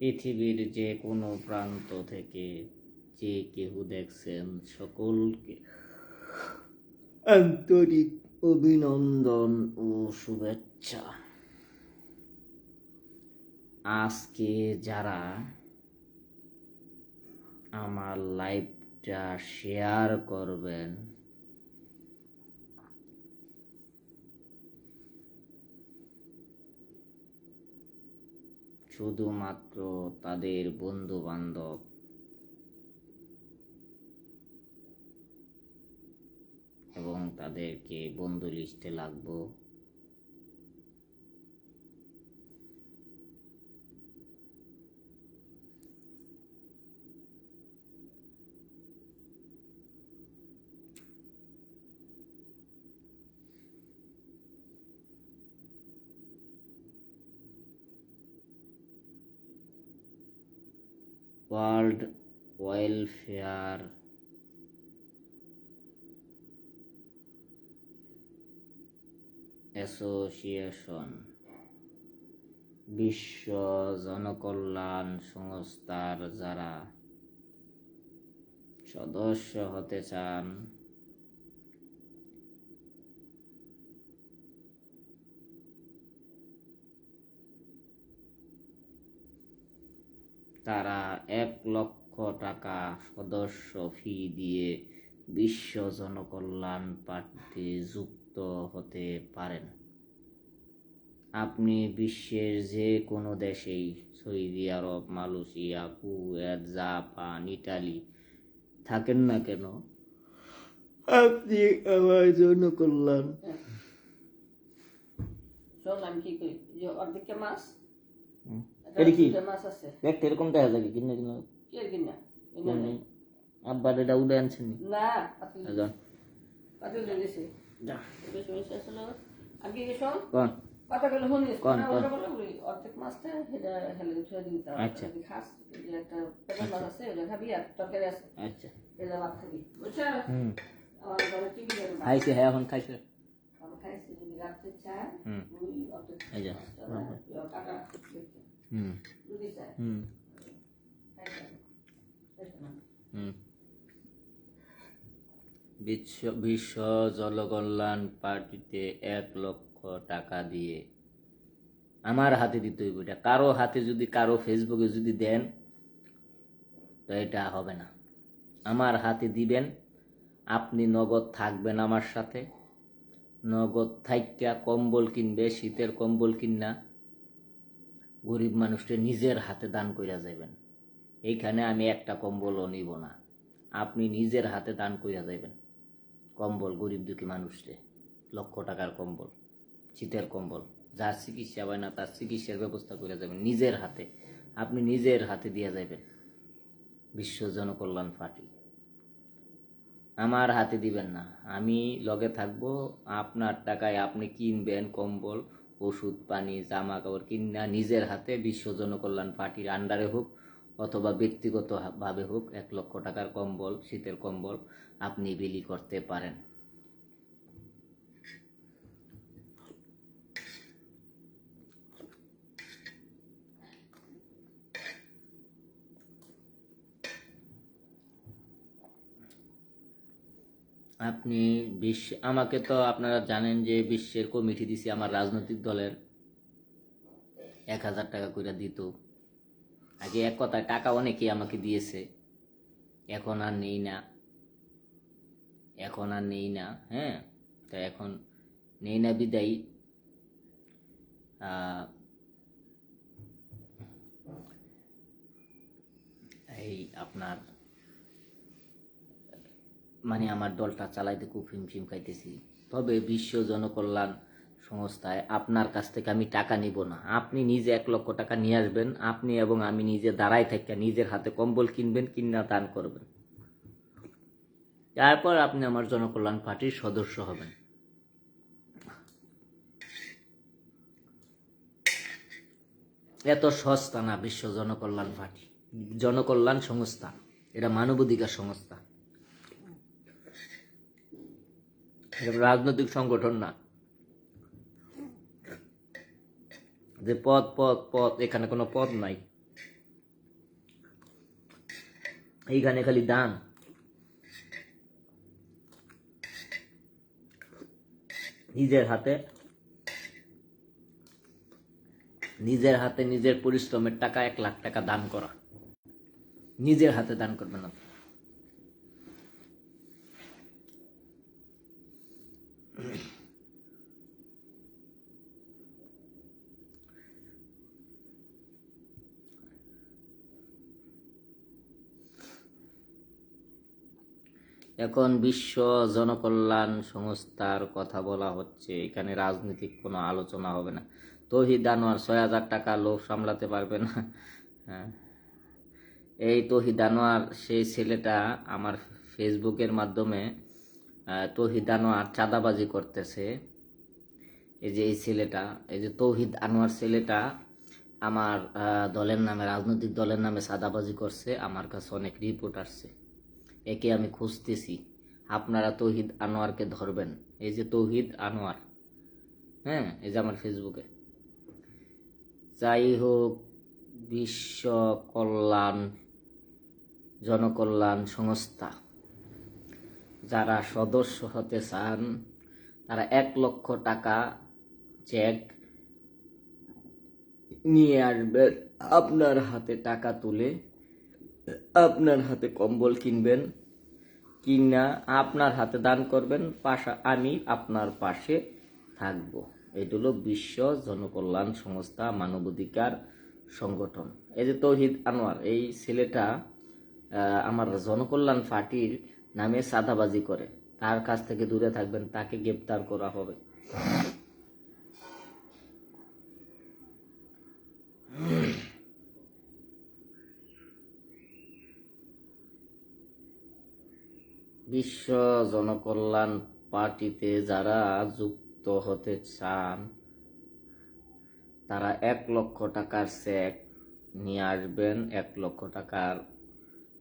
পৃথিবীর যে কোনো প্রান্ত থেকে যে কেহ দেখছেন সকলকে আন্তরিক অভিনন্দন ও শুভেচ্ছা। আজকে যারা আমার লাইভটা শেয়ার করবেন শুধুমাত্র তাদের বন্ধু বান্ধব এবং তাদেরকে বন্ধু লিস্টে লাগবো। ওয়ার্ল্ড ওয়েলফেয়ার অ্যাসোসিয়েশন বিশ্ব জনকল্যাণ সংস্থার যারা সদস্য হতে চান তারা এক লক্ষ টাকা সদস্য ফি দিয়ে বিশ্ব জনকল্যাণ পার্টিতে যুক্ত হতে পারেন। আপনি বিশ্বের যে কোনো দেশেই Saudi Arab Malaysia Kuwait Japan Italy থাকেন না কেন? আপনি আমার জনকল্যাণ। শোন আমি কি করি? যে অর্ধেকটা মাছ। একটা এটা কি? আছে। দেখতে এরকম দেখা যায় কিনা কিনা। কি আর কিনা? এনে নে। আব্বার এটা উড়ে আনছেন। না পাতিল একজন পাতিল দিয়ে দিছি। বেশি বেশি আসলে আগে কি কোন? কথা গেলে শুনি কোন, কোন? অর্ধেক মাছটা সেটা হেলে উঠে দিতে হবে আচ্ছা। খাস যে একটা মাছ আছে ওটা খাবি আর তরকারি আছে। আচ্ছা। এটা ভাত খাবি বুঝছ? হুম। আমার ঘরে টিভি দেবে খাইছে হ্যাঁ এখন খাইছে। আমি খাইছি রাত্রে চায় হুম। ওই অর্ধেক এই যে কাটা। হুম হুম হুম বিশ্ব বিশ্ব জনকল্যাণ পার্টিতে এক লক্ষ টাকা দিয়ে। আমার হাতে দিতে হইব এটা। কারও হাতে যদি, কারও ফেসবুকে যদি দেন, তো এটা হবে না। আমার হাতে দিবেন, আপনি নগদ থাকবেন আমার সাথে। নগদ থাইকা কম্বল কিনবে, শীতের কম্বল কিনা গরিব মানুষকে নিজের হাতে দান কইরা যাবেন এইখানে আমি একটা কম্বলও নিব না। আপনি নিজের হাতে দান কইরা যাবেন কম্বল, গরিব দুঃখী মানুষকে লক্ষ টাকার কম্বল, শীতের কম্বল। যার চিকিৎসা হয় না, তার চিকিৎসার ব্যবস্থা করে যাবেন নিজের হাতে। আপনি নিজের হাতে দিয়ে যাবেন বিশ্ব জনকল্যাণ পার্টি। আমার হাতে দিবেন না। আমি লগে থাকব। আপনার টাকায় আপনি কিনবেন কম্বল। ওষুধ, পানি জামা কাপড় কিনা নিজের হাতে বিশ্ব জনকল্যাণ পার্টির আন্ডারে হোক অথবা ব্যক্তিগতভাবে হোক, এক লক্ষ টাকার কম্বল, শীতের কম্বল আপনি বিলি করতে পারেন। আপনি বিশ্ব, আমাকে তো আপনারা জানেন যে বিশ্বের কমিটি দিছি আমার রাজনৈতিক দলের। এক হাজার টাকা করে দিত। আগে এক কথায় টাকা অনেকেই আমাকে দিয়েছে। এখন আর নেই না। এখন আর নেই না হ্যাঁ? তা এখন নেই না বিদায়ী। এই আপনার মানে আমার দলটা চালাইতে খুব হিমশিম খাইতেছি। তবে বিশ্ব জনকল্যাণ সংস্থায় আপনার কাছ থেকে আমি টাকা নিব না। আপনি নিজে এক লক্ষ টাকা নিয়ে আসবেন, আপনি এবং আমি নিজে দাঁড়াই থেকে নিজের হাতে কম্বল কিনবেন, কিনা দান করবেন। তারপর আপনি আমার জনকল্যাণ পার্টির সদস্য হবেন। এত সস্তা না বিশ্ব জনকল্যাণ পার্টি। জনকল্যাণ সংস্থা, এটা মানবাধিকার সংস্থা এটা রাজনৈতিক সংগঠন না। যে পদ পদ পদ, এখানে কোনো পদ নাই। এইখানে খালি দান। নিজের হাতে নিজের হাতে নিজের পরিশ্রমের টাকা, এক লাখ টাকা দান করা। নিজের হাতে দান করবেন আপনি। এখন বিশ্ব জনকল্যাণ সংস্থার কথা বলা হচ্ছে। এখানে রাজনৈতিক কোনো আলোচনা হবে না। তহিদ আনোয়ার ছয় হাজার টাকা লোভ সামলাতে পারবে না। হ্যাঁ। এই তহিদ আনোয়ার, সেই ছেলেটা আমার ফেসবুকের মাধ্যমে তহিদ আনোয়ার চাঁদাবাজি করতেছে। এই যে এই ছেলেটা, এই যে তৌহিদ আনোয়ার ছেলেটা আমার দলের নামে, রাজনৈতিক দলের নামে সাদাবাজি করছে। আমার কাছে অনেক রিপোর্ট আসছে। একে আমি খুঁজতেছি। আপনারা তৌহিদ আনোয়ারকে ধরবেন। এই যে তৌহিদ আনোয়ার হ্যাঁ? এই যে আমার ফেসবুকে। যাই হোক বিশ্ব কল্যাণ, জনকল্যাণ সংস্থা, যারা সদস্য হতে চান, তারা এক লক্ষ টাকা চেক নিয়ে আসবেন আপনার হাতে টাকা তুলে আপনার হাতে কম্বল কিনবেন। কিনা আপনার হাতে দান করবেন, পাশা, আমি আপনার পাশে থাকব। এটা হলো বিশ্ব জনকল্যাণ সংস্থা মানবাধিকার সংগঠন। এই যে তৌহিদ আনোয়ার, এই ছেলেটা আমার জনকল্যাণ পার্টির নামে সাদাবাজি করে। তার কাছ থেকে দূরে থাকবেন, তাকে গ্রেপ্তার করা হবে। বিশ্ব জনকল্যাণ পার্টিতে যারা যুক্ত হতে চান, তারা এক লক্ষ টাকার চেক নিয়ে আসবেন, এক লক্ষ টাকার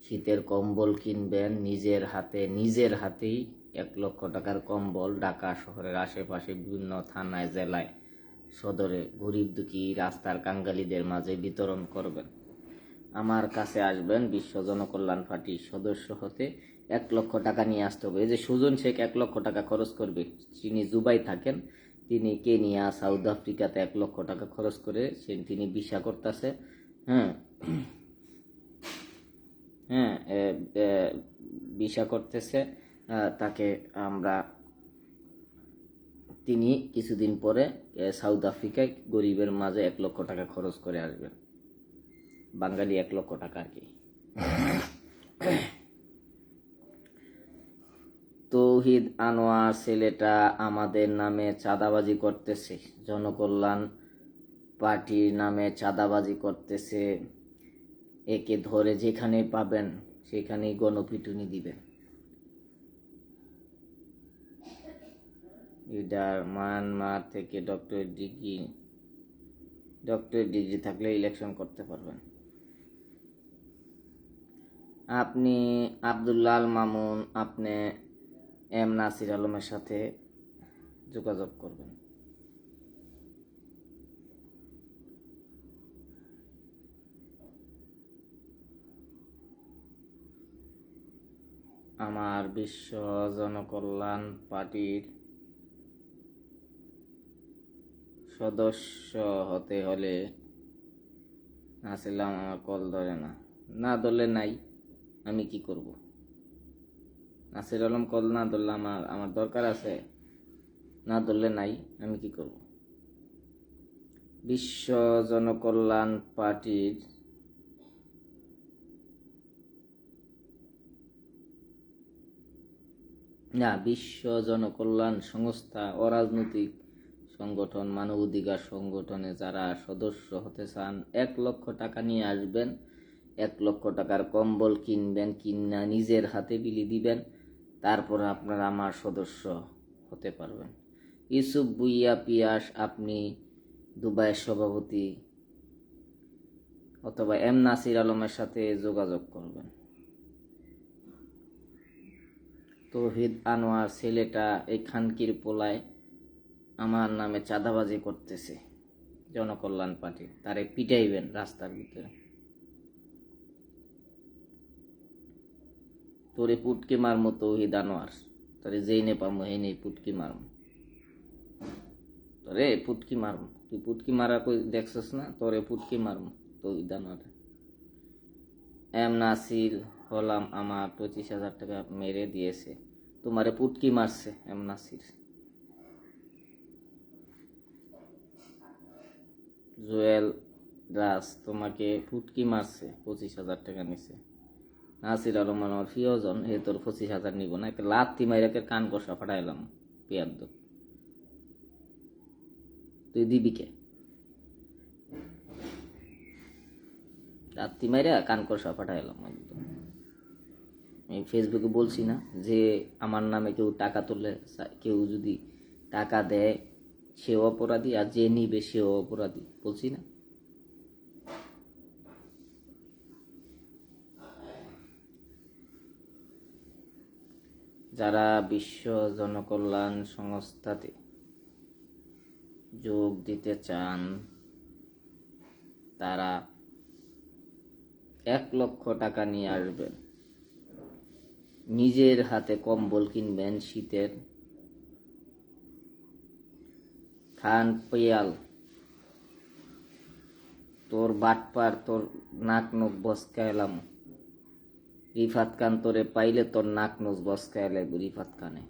শীতের কম্বল কিনবেন, নিজের হাতে, নিজের হাতেই এক লক্ষ টাকার কম্বল ঢাকা শহরের আশেপাশে বিভিন্ন থানায়, জেলায়, সদরে গরিব দুঃখী রাস্তার কাঙ্গালিদের মাঝে বিতরণ করবেন। আমার কাছে আসবেন বিশ্ব জনকল্যাণ পার্টির সদস্য হতে এক লক্ষ টাকা নিয়ে আসতে হবে। এই যে সুজন শেখ এক লক্ষ টাকা খরচ করবে তিনি জুবাই থাকেন, তিনি কেনিয়া, সাউথ আফ্রিকাতে এক লক্ষ টাকা খরচ করে সে, তিনি ভিসা করতেছে। হ্যাঁ হ্যাঁ ভিসা করতেছে। তাকে আমরা, তিনি কিছুদিন পরে সাউথ আফ্রিকায় গরিবের মাঝে এক লক্ষ টাকা খরচ করে আসবেন। বাঙালি এক লক্ষ টাকা আর কি। তৌহিদ আনোয়ার ছেলেটা আমাদের নামে চাঁদাবাজি করতেছে। জনকল্যাণ পার্টির নামে চাঁদাবাজি করতেছে। একে ধরে যেখানে পাবেন, সেখানেই গণপিটুনি দিবেন। লিডার মায়ানমার থেকে ডক্টর ডিগ্রি ডক্টর ডিগ্রি থাকলে ইলেকশন করতে পারবেন। আপনি আব্দুল্লাল মামুন, আপনি এম নাসির আলমের সাথে যোগাযোগ করবেন। আমার বিশ্ব জনকল্যাণ পার্টির সদস্য হতে হলে আসলাম আমার কল ধরে না। না ধরলে নাই, আমি কি করব? নাসির আলম কল না ধরলে আমার আমার দরকার আছে। না ধরলে নাই, আমি কি করব? বিশ্ব জনকল্যাণ পার্টির না, বিশ্ব জনকল্যাণ সংস্থা অরাজনৈতিক সংগঠন, মানবাধিকার সংগঠনে যারা সদস্য হতে চান, এক লক্ষ টাকা নিয়ে আসবেন, এক লক্ষ টাকার কম্বল কিনবেন, কিনা নিজের হাতে বিলি দিবেন। তারপর আপনারা আমার সদস্য হতে পারবেন। ইউসুফ বুইয়া পিয়াস, আপনি দুবাইয়ের সভাপতি অথবা এম নাসির আলমের সাথে যোগাযোগ করবেন। তৌহিদ আনোয়ার, ছেলেটা এই খানকির পোলায় আমার নামে চাঁদাবাজি করতেছে। জনকল্যাণ পার্টি তারে পিটাইবেন রাস্তার ভিতরে। তোরে পুটকি মারমো তৌহিদ আনোয়ার। তোরে যেই নে পামো এই নেই পুটকি মারমো। তোরে পুটকি মারমো। তুই পুটকি মারা কই দেখছস না? তোরে পুটকি মারমো তৌহিদ আনোয়ার। এম নাসির হলাম আমার পঁচিশ হাজার টাকা মেরে দিয়েছে। তোমারে পুটকি মারছে এম নাসির। জুয়েল দাস তোমাকে ফুটকি মারছে, পঁচিশ হাজার টাকা নিছে। নাসির আলম আমার প্রিয়জন, এ তোর পঁচিশ হাজার নিব না। একটা লাত্তি মাইরাকে কান কষা ফাটাইলাম পেয়ার দো। তুই দিবি কে? লাত্তি মাইরা কান কষা ফাটাইলাম একদম। আমি ফেসবুকে বলছি না যে আমার নামে কেউ টাকা তুলে কেউ যদি টাকা দেয় সেও অপরাধী, আর যে নিবে সেও অপরাধী, বলছি না। যারা বিশ্ব জনকল্যাণ সংস্থাতে যোগ দিতে চান, তারা এক লক্ষ টাকা নিয়ে আসবেন। নিজের হাতে কম্বল কিনবেন শীতের। খান পেয়াল। তোর বাটপার, তোর নাক নক নখ বসকাইলাম। রিফাত খান তোরে পাইলে তোর নাক নখ বসকায় লাগবে রিফাত খানে।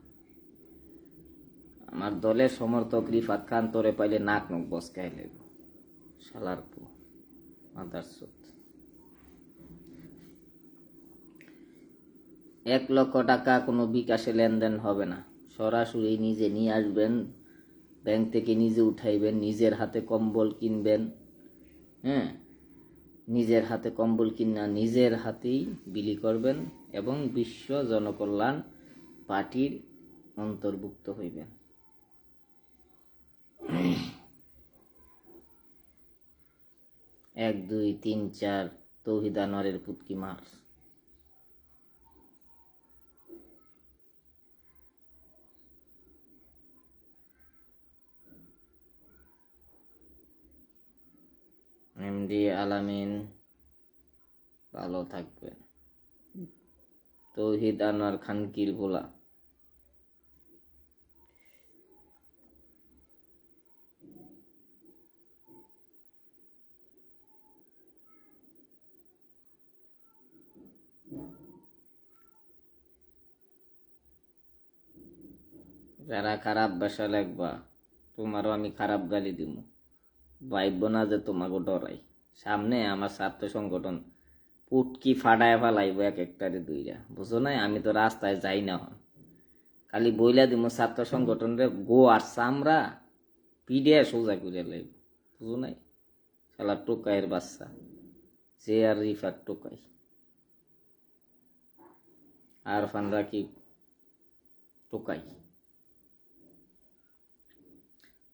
আমার দলের সমর্থক রিফাত খান তোরে পাইলে নাক নখ বসকায় লাগবে। শালার পু এক লক্ষ টাকা কোনো বিকাশে লেনদেন হবে না। সরাসরি নিজে নিয়ে আসবেন, ব্যাংক থেকে নিজে উঠাইবেন, নিজের হাতে কম্বল কিনবেন হ্যাঁ? নিজের হাতে কম্বল কিনা নিজের হাতেই বিলি করবেন এবং বিশ্ব জনকল্যাণ পার্টির অন্তর্ভুক্ত হইবেন। এক, দুই, তিন, চার তৌহিদানরের পুতকি মার এমডি আলামিন ভালো থাকবেন। তৌহিদ আনোয়ার খানকির ভোলা যারা খারাপ বাসা লাগবা তোমারও আমি খারাপ গালি দিব ভাইব না যে তোমাকে ডরাই। সামনে আমার ছাত্র সংগঠন পুটকি ফাটায় ফালাইব এক একটারে দুইটা বুঝো নাই, আমি তো রাস্তায় যাই না। হন খালি বইলা দিব ছাত্র সংগঠন রে গো আর চামড়া পিডিয়া সোজা করে লাইব। বুঝো নাই, শালা টোকাইয়ের বাচ্চা সে আর রিফার টোকাই। আর ফান রাকিব টোকাই?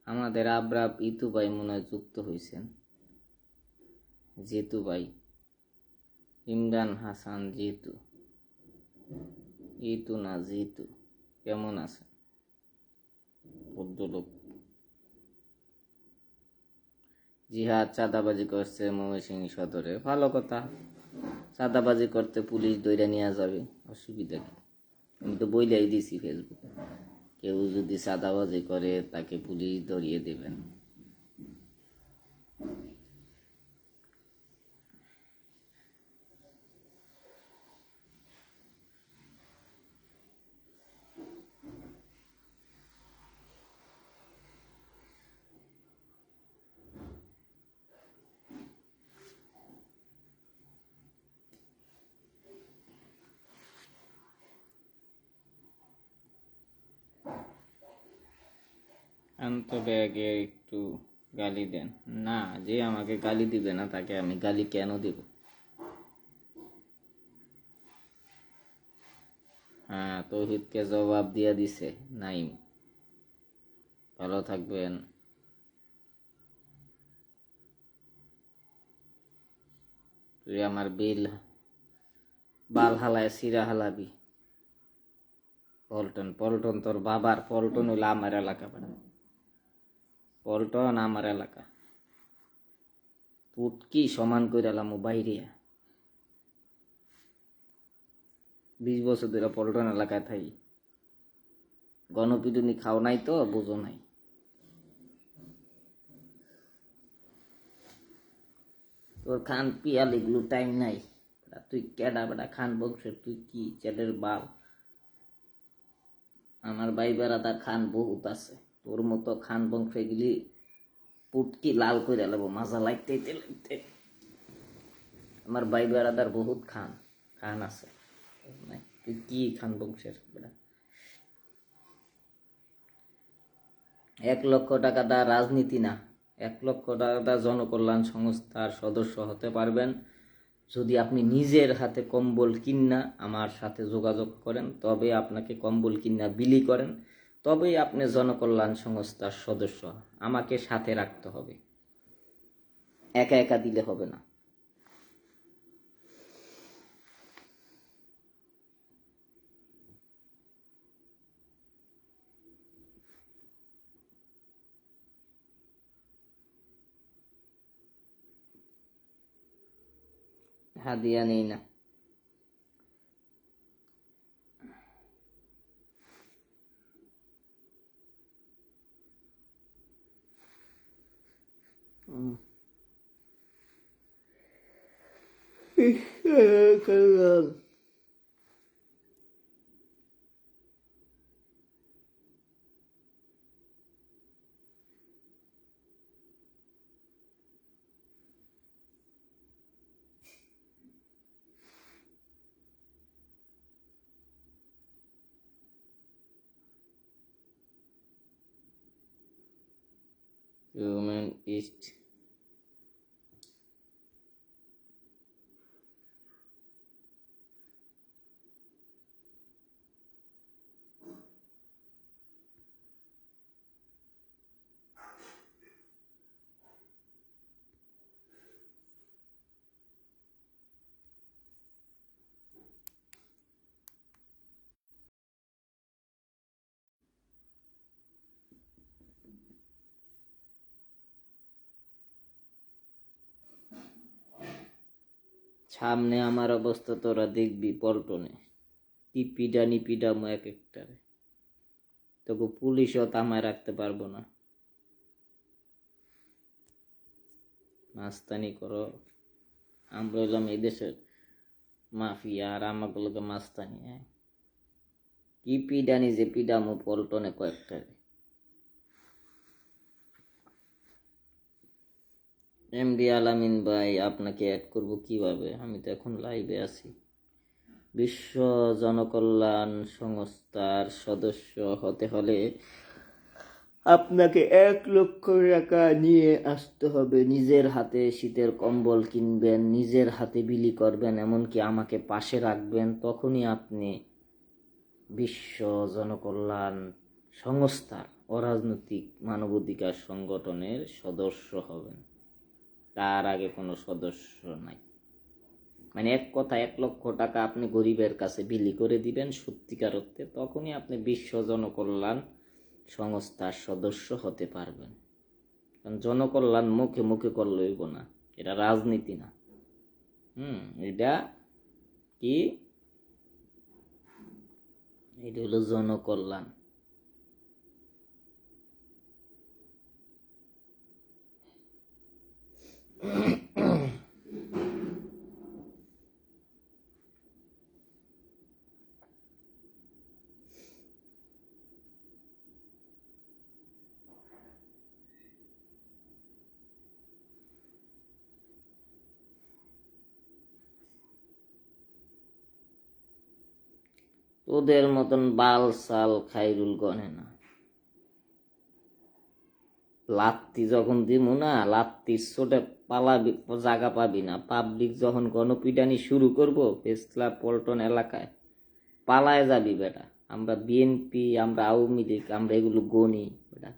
আমাদের আবরাব ইতুবাই মনে হয় যুক্ত হয়েছেন জেতু ভাই ইমরান হাসান জিতু। ইতু না জিতু। কেমন আছেন? ভদ্রলোক। জিহাদ চাঁদাবাজি করছে ময়মনসিংহ সদরে। ভালো কথা। চাঁদাবাজি করতে পুলিশ দৈরা নিয়ে যাবে। অসুবিধা কি? আমি তো বইলাই দিছি ফেসবুকে। কেউ যদি সাদাবাজি করে তাকে পুলিশ ধরিয়ে দেবেন। শান্ত ব্যাগে একটু গালি দেন। না, যে আমাকে গালি দিবে না, তাকে আমি গালি কেন দেব? হ্যাঁ তৌহিদকে জবাব দিয়া দিছে, নাইম। ভালো থাকবেন। তুই আমার বিল, বাল হালায়, সিরা হালাবি। পল্টন পল্টন, তোর বাবার পল্টন হইল আমার এলাকা পল্টন আমার এলাকা। পুটকি সমান করে এলাম বাইরে বিশ বছর ধরে পল্টন এলাকায় থাকি গণপিটুনি খাও নাই তো, বুঝো নাই। তোর খান পিয়াল এগুলো টাইম নাই। তুই কেডা বেটা খান বংশের তুই কি চ্যাটের বাল? আমার ভাই বেড়াদার খান বহুত আছে। তোর মতো খান বংশ এগুলি পুটকি লাল করে লাগবো মাজা লাগতে লাগতে আমার ভাই বেড়াদার বহুত খান খান আছে। তুই কি খান বংশের এক লক্ষ টাকা দা রাজনীতি না, এক লক্ষ টাকা দা জনকল্যাণ সংস্থার সদস্য হতে পারবেন। যদি আপনি নিজের হাতে কম্বল কিনা আমার সাথে যোগাযোগ করেন, তবে আপনাকে কম্বল কিনা বিলি করেন। তবেই আপনি জনকল্যাণ সংস্থার সদস্য। আমাকে সাথে রাখতে হবে। একা একা দিলে হবে না। হাদিয়া নেই না। 谢谢哥 সামনে আমার অবস্থা তোরা দেখবি পল্টনে। কি পিডা নি পিডামো এক একটারে। তোকে পুলিশও তামায় রাখতে পারব না। মাস্তানি করো। আমরা হইলাম এই দেশের মাফিয়া আর আমাকে লোকে মাস্তানি হ্যাঁ? কি পিডানি যে পিডামো পল্টনে কয়েকটারে। এমডি আলামিন ভাই, আপনাকে অ্যাড করব কীভাবে? আমি তো এখন লাইভে আছি। বিশ্ব জনকল্যাণ সংস্থার সদস্য হতে হলে আপনাকে এক লক্ষ টাকা নিয়ে আসতে হবে। নিজের হাতে শীতের কম্বল কিনবেন, নিজের হাতে বিলি করবেন, এমনকি আমাকে পাশে রাখবেন। তখনই আপনি বিশ্ব জনকল্যাণ সংস্থার অরাজনৈতিক মানবাধিকার সংগঠনের সদস্য হবেন। তার আগে কোনো সদস্য নাই। মানে এক কথা এক লক্ষ টাকা আপনি গরিবের কাছে বিলি করে দিবেন সত্যিকার অর্থে তখনই আপনি বিশ্ব জনকল্যাণ সংস্থার সদস্য হতে পারবেন। কারণ জনকল্যাণ মুখে মুখে করলে হইব না। এটা রাজনীতি না। হুম, এটা কি? এটা হলো জনকল্যাণ। তোদের মতন বাল সাল খাইরুল গনে না। লাত্তি যখন দিমু না লাত্তির চোটে পালাবি জায়গা পাবি না। পাবলিক যখন গণপিটানি শুরু করব ক্লাব পল্টন এলাকায়। পালায় যাবি বেটা। আমরা বিএনপি আমরা আওয়ামী লীগ, আমরা এগুলো গনি বেটা।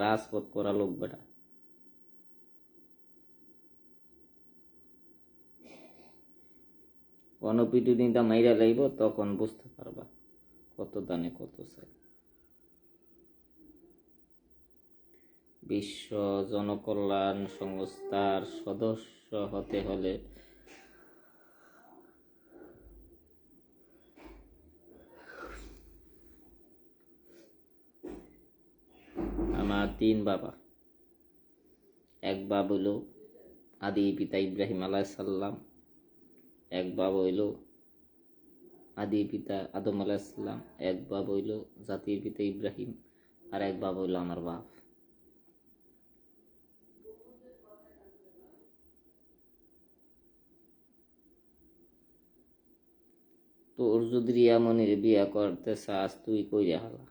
রাজপথ করা লোক বেটা। গণপিটুনিটা মাইরা লাইব, তখন বুঝতে পারবা কত দানে কত চাই বিশ্ব জনকল্যাণ সংস্থার সদস্য হতে হলে আমার তিন বাবা। এক বাবা হইল আদি পিতা ইব্রাহিম আলাইসাল্লাম এক বাবা হইল আদি পিতা আদম আলাইসাল্লাম এক বাবা হইল জাতির পিতা ইব্রাহিম, আর এক বাবা হইল আমার বাপ। তোর যদি রিয়ামনির বিয়া করতে চাস, তুই কইরে হালা।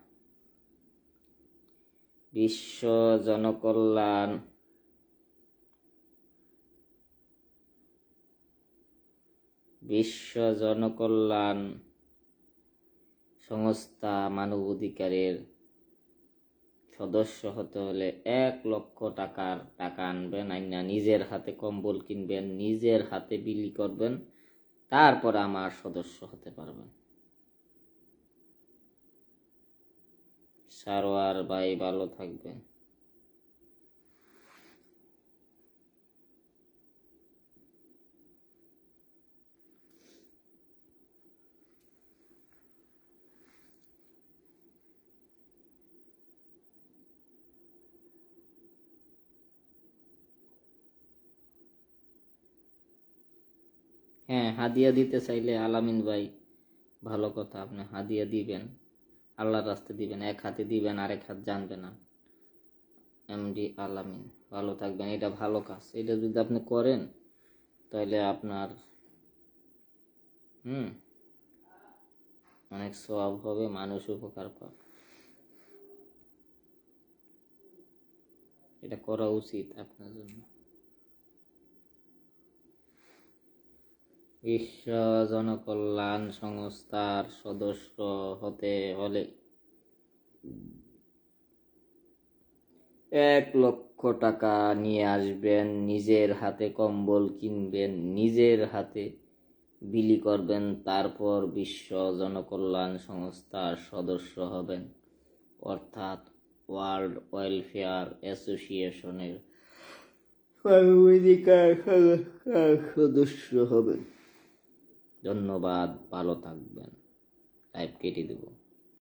বিশ্ব জনকল্যাণ। বিশ্ব জনকল্যাণ সংস্থা মানবাধিকারের সদস্য হতে হলে এক লক্ষ টাকার টাকা আনবেন, আইনা নিজের হাতে কম্বল কিনবেন, নিজের হাতে বিলি করবেন তারপর আমার সদস্য হতে পারবেন। সারোয়ার ভাই ভালো থাকবেন। হ্যাঁ হাদিয়া দিতে চাইলে আলামিন ভাই, ভালো কথা, আপনি হাদিয়া দিবেন, আল্লাহর রাস্তে দিবেন, এক হাতে দিবেন, আরেক হাত জানবে না। এমডি আলামিন, ভালো থাকবেন, এটা ভালো কাজ। এটা যদি আপনি করেন তাহলে আপনার, হুম, অনেক সব হবে, মানুষ উপকার পাবে। এটা করা উচিত আপনার জন্য। বিশ্ব জনকল্যাণ সংস্থার সদস্য হতে হলে এক লক্ষ টাকা নিয়ে আসবেন, নিজের হাতে কম্বল কিনবেন, নিজের হাতে বিলি করবেন, তারপর বিশ্ব জনকল্যাণ সংস্থার সদস্য হবেন। অর্থাৎ ওয়ার্ল্ড ওয়েলফেয়ার অ্যাসোসিয়েশনের সদস্য হবেন। ধন্যবাদ ভালো থাকবেন। লাইভ কেটে দেবো।